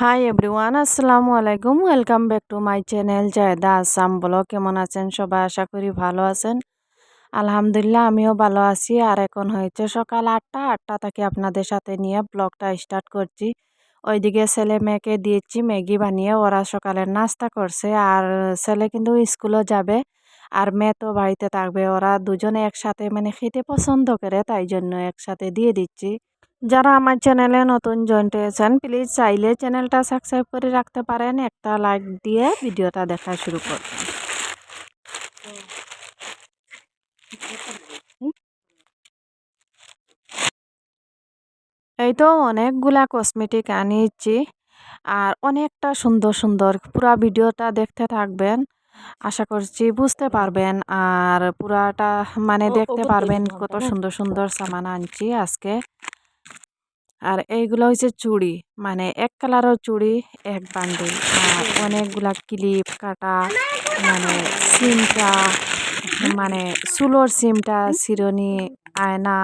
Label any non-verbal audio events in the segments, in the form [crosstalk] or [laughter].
High everyone আসসালামু আলাইকুম welcome back to my channel জায়দা Assam বলো কেমন আছেন সবাই? আশা করি ভালো আছেন। আলহামদুলিল্লাহ, আমিও ভালো আছি। আর এখন হয়েছে সকাল আটটা। আটটা থেকে আপনাদের সাথে নিয়ে ব্লগটা স্টার্ট করছি। ওইদিকে ছেলে মেয়েকে দিয়েছি, ম্যাগি বানিয়ে। ওরা সকালের নাস্তা করছে। আর ছেলে কিন্তু স্কুলও যাবে। আর মেয়ে তো বাড়িতে থাকবে। ওরা দুজনে একসাথে মানে খেতে পছন্দ করে, তাই জন্য একসাথে দিয়ে দিচ্ছি। যারা আমার চ্যানেলে নতুন জয়েন্ট হয়েছেন প্লিজ চাইলে চ্যানেলটা সাবস্ক্রাইব করে রাখতে পারেন। একটা লাইক দিয়ে ভিডিওটা দেখা শুরু করুন এই তো অনেকগুলা কসমেটিক আনিয়েছি আর অনেকটা সুন্দর সুন্দর পুরা ভিডিওটা দেখতে থাকবেন। আশা করছি বুঝতে পারবেন আর পুরাটা মানে দেখতে পারবেন কত সুন্দর সুন্দর সামান আনছি আজকে। আর এইগুলো হচ্ছে চুড়ি। মানে এক কালারের চুড়ি, এক বান্ডিল। আর অনেকগুলা ক্লিপ কাটা মানে সিমটা মানে চুলোর সিমটা চিরনি আয়না,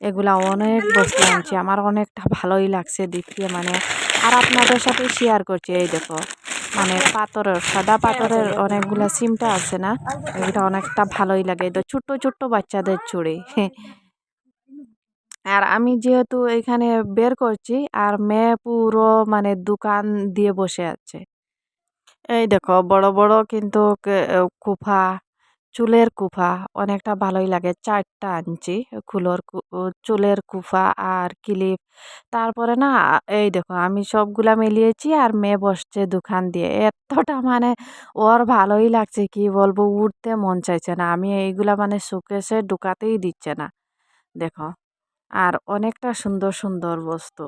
এগুলা অনেক বস্তু আনছি। আমার অনেকটা ভালোই লাগছে দেখিয়ে মানে আর আপনাদের সাথে শেয়ার করছি, এই দেখো। মানে পাথরের, সাদা পাথরের অনেকগুলা সিমটা আছে না? এগুলো অনেকটা ভালোই লাগে। ছোট্ট ছোট্ট বাচ্চাদের চুড়ি। [laughs] আর আমি যেহেতু এখানে বের করছি, আর মেয়ে পুরো মানে দোকান দিয়ে বসে আছে। এই দেখো, বড় বড় কিন্তু কুফা, চুলের কুফা অনেকটা ভালোই লাগে। চারটা আনছি খুলোর চুলের কুফা আর ক্লিপ। তারপরে না, এই দেখো, আমি সবগুলা মিলিয়েছি আর মেয়ে বসছে দোকান দিয়ে। এতটা মানে ওর ভালোই লাগছে, কি বলব, উঠতে মন চাইছে না। আমি এইগুলা মানে শোকেসে ঢুকাতেই দিচ্ছে না। দেখো আর অনেকটা সুন্দর সুন্দর বস্তু।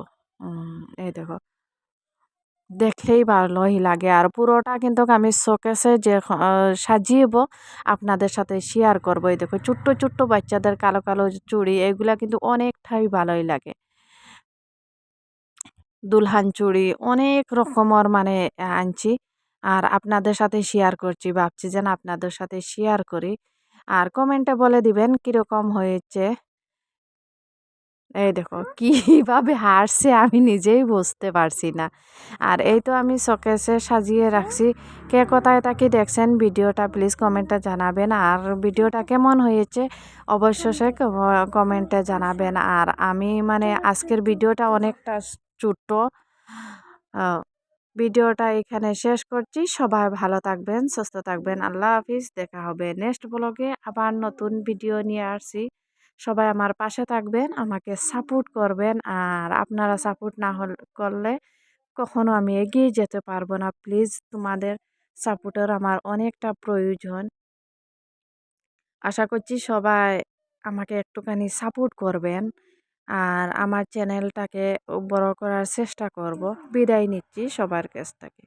এই দেখো। দেখলেই ভালোই লাগে। আর পুরোটা কিন্তু আমি শোকেসে যে সাজিয়েব আপনাদের সাথে শেয়ার করব। এই দেখো, ছোট্ট ছোট্ট বাচ্চাদের কালো কালো চুড়ি, এগুলা কিন্তু অনেকটাই ভালোই লাগে। দুলহান চুড়ি অনেক রকমের মানে আনছি। আর আপনাদের সাথে শেয়ার করছি, ভাবছি যেন আপনাদের সাথে শেয়ার করি। আর কমেন্টে বলে দিবেন কীরকম হয়েছে। এই দেখো, কীভাবে হারছে আমি নিজেই বুঝতে পারছি না। আর এই তো আমি শোকেসে সাজিয়ে রাখছি। কে কোথায় তাকে দেখছেন? ভিডিওটা প্লিজ কমেন্টে জানাবেন। আর ভিডিওটা কেমন হয়েছে? অবশ্য সে কমেন্টে জানাবেন। আর আমি মানে আজকের ভিডিওটা অনেকটা ছোট্ট ভিডিওটা এখানে শেষ করছি। সবাই ভালো থাকবেন, সুস্থ থাকবেন। আল্লাহ হাফিজ। দেখা হবে নেক্সট ব্লগে আবার নতুন ভিডিও নিয়ে আসছি। সবাই আমার পাশে থাকবেন, আমাকে সাপোর্ট করবেন। আর আপনারা সাপোর্ট না হল, করলে কখনো আমি এগিয়ে যেতে পারব না। প্লিজ তোমাদের সাপোর্টের আমার অনেকটা প্রয়োজন। আশা করছি সবাই আমাকে একটুখানি সাপোর্ট করবেন। আর আমার চ্যানেলটাকে বড় করার চেষ্টা করব। বিদায় নিচ্ছি সবার কাছ থেকে।